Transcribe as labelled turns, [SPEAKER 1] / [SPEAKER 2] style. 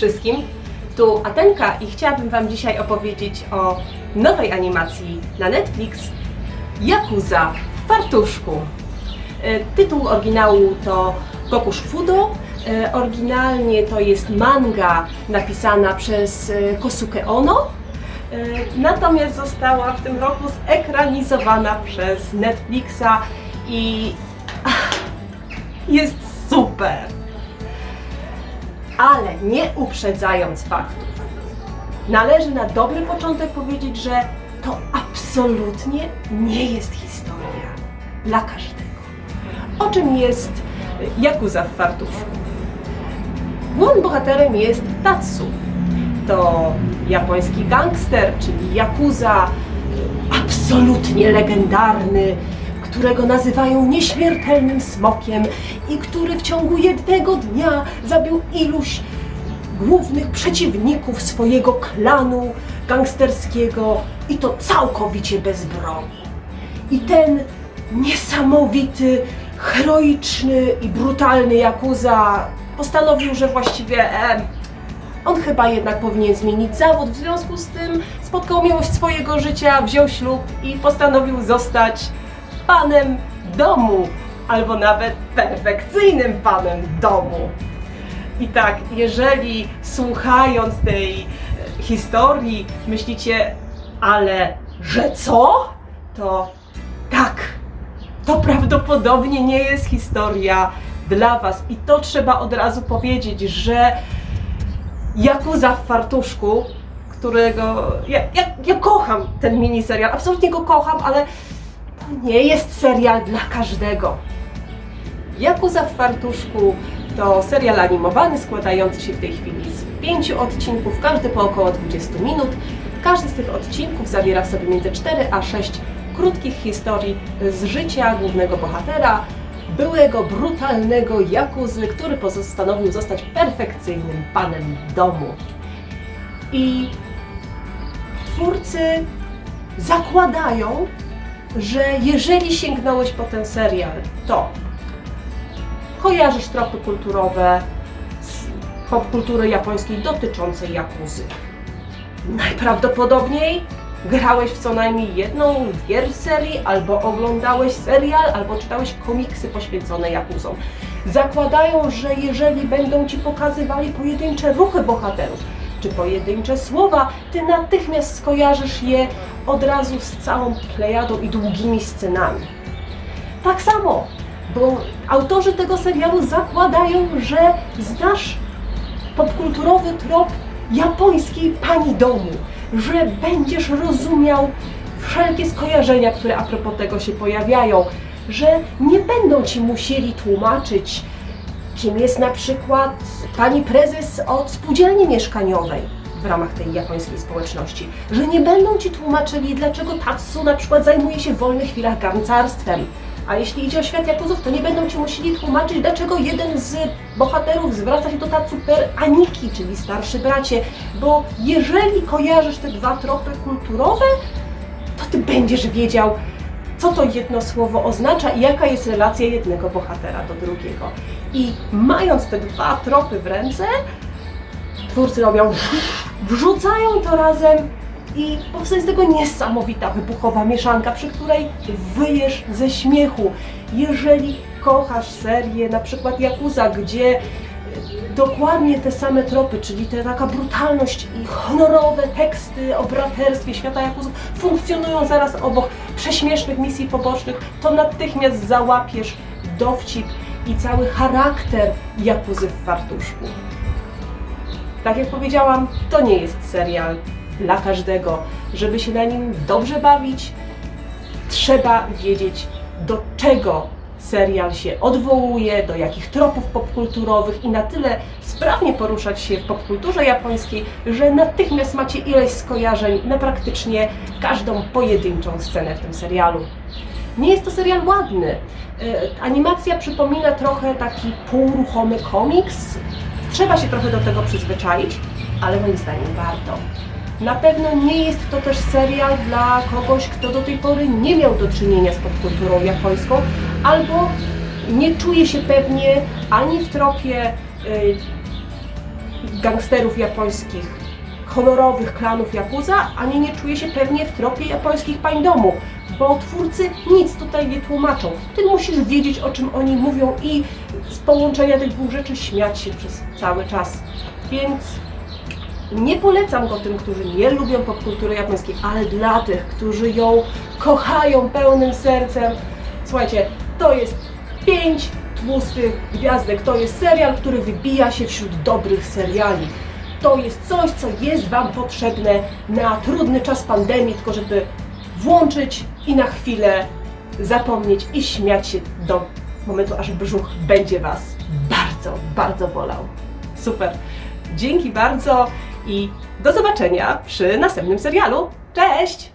[SPEAKER 1] wszystkim, tu Atenka i chciałabym Wam dzisiaj opowiedzieć o nowej animacji na Netflix Yakuza w fartuszku. E, Tytuł oryginału to Kokush Fudo. E, Oryginalnie to jest manga napisana przez e, Kosuke Ono. Natomiast została w tym roku zekranizowana przez Netflixa i jest super. Ale nie uprzedzając faktów, należy na dobry początek powiedzieć, że to absolutnie nie jest historia dla każdego. O czym jest Yakuza w fartuszku? Głównym bohaterem jest Tatsu. To japoński gangster, czyli Yakuza, absolutnie legendarny, którego nazywają nieśmiertelnym smokiem i który w ciągu jednego dnia zabił iluś głównych przeciwników swojego klanu gangsterskiego i to całkowicie bez broni. I ten niesamowity, heroiczny i brutalny Yakuza postanowił, że właściwie e, on chyba jednak powinien zmienić zawód. W związku z tym spotkał miłość swojego życia, wziął ślub i postanowił zostać panem domu, albo nawet perfekcyjnym panem domu. I tak, jeżeli słuchając tej e, historii myślicie, ale że co? To tak, to prawdopodobnie nie jest historia dla Was. I to trzeba od razu powiedzieć, że Jakuza w fartuszku, którego ja, ja, ja kocham ten miniserial, absolutnie go kocham, ale nie jest serial dla każdego. Jakuza w fartuszku to serial animowany składający się w tej chwili z pięciu odcinków, każdy po około 20 minut. Każdy z tych odcinków zawiera w sobie między 4 a 6 krótkich historii z życia głównego bohatera, byłego brutalnego Jakuzy, który postanowił zostać perfekcyjnym panem domu. I twórcy zakładają, że jeżeli sięgnąłeś po ten serial, to kojarzysz tropy kulturowe z popkultury japońskiej dotyczącej Jakuzy. Najprawdopodobniej grałeś w co najmniej jedną, dwie serii, albo oglądałeś serial, albo czytałeś komiksy poświęcone Jakuzom. Zakładają, że jeżeli będą ci pokazywali pojedyncze ruchy bohaterów, czy pojedyncze słowa, ty natychmiast skojarzysz je od razu z całą plejadą i długimi scenami. Tak samo, bo autorzy tego serialu zakładają, że znasz popkulturowy trop japońskiej pani domu, że będziesz rozumiał wszelkie skojarzenia, które a propos tego się pojawiają, że nie będą ci musieli tłumaczyć, kim jest na przykład pani prezes od spółdzielni mieszkaniowej w ramach tej japońskiej społeczności, że nie będą ci tłumaczyli, dlaczego Tatsu na przykład zajmuje się w wolnych chwilach garncarstwem. A jeśli idzie o świat Jakuzów, to nie będą ci musieli tłumaczyć, dlaczego jeden z bohaterów zwraca się do Tatsu per Aniki, czyli starszy bracie, bo jeżeli kojarzysz te dwa tropy kulturowe, to ty będziesz wiedział, co to jedno słowo oznacza i jaka jest relacja jednego bohatera do drugiego. I mając te dwa tropy w ręce, twórcy robią, wrzucają to razem i powstaje z tego niesamowita, wybuchowa mieszanka, przy której wyjesz ze śmiechu. Jeżeli kochasz serię, na przykład Yakuza, gdzie dokładnie te same tropy, czyli te taka brutalność i honorowe teksty o braterstwie świata Jakuzów funkcjonują zaraz obok prześmiesznych misji pobocznych, to natychmiast załapiesz dowcip i cały charakter Jakuzy w fartuszku. Tak jak powiedziałam, to nie jest serial dla każdego. Żeby się na nim dobrze bawić, trzeba wiedzieć, do czego serial się odwołuje, do jakich tropów popkulturowych i na tyle sprawnie poruszać się w popkulturze japońskiej, że natychmiast macie ileś skojarzeń na praktycznie każdą pojedynczą scenę w tym serialu. Nie jest to serial ładny. E, Animacja przypomina trochę taki półruchomy komiks. Trzeba się trochę do tego przyzwyczaić, ale moim zdaniem warto. Na pewno nie jest to też serial dla kogoś, kto do tej pory nie miał do czynienia z popkulturą japońską, albo nie czuje się pewnie ani w tropie y, gangsterów japońskich, honorowych klanów Yakuza, ani nie czuje się pewnie w tropie japońskich pań domu, bo twórcy nic tutaj nie tłumaczą. Ty musisz wiedzieć, o czym oni mówią i z połączenia tych dwóch rzeczy śmiać się przez cały czas. Więc nie polecam go tym, którzy nie lubią popkultury japońskiej, ale dla tych, którzy ją kochają pełnym sercem. Słuchajcie, to jest pięć tłustych gwiazdek. To jest serial, który wybija się wśród dobrych seriali. To jest coś, co jest Wam potrzebne na trudny czas pandemii, tylko żeby włączyć i na chwilę zapomnieć i śmiać się do momentu, aż brzuch będzie Was bardzo, bardzo bolał. Super. Dzięki bardzo i do zobaczenia przy następnym serialu. Cześć!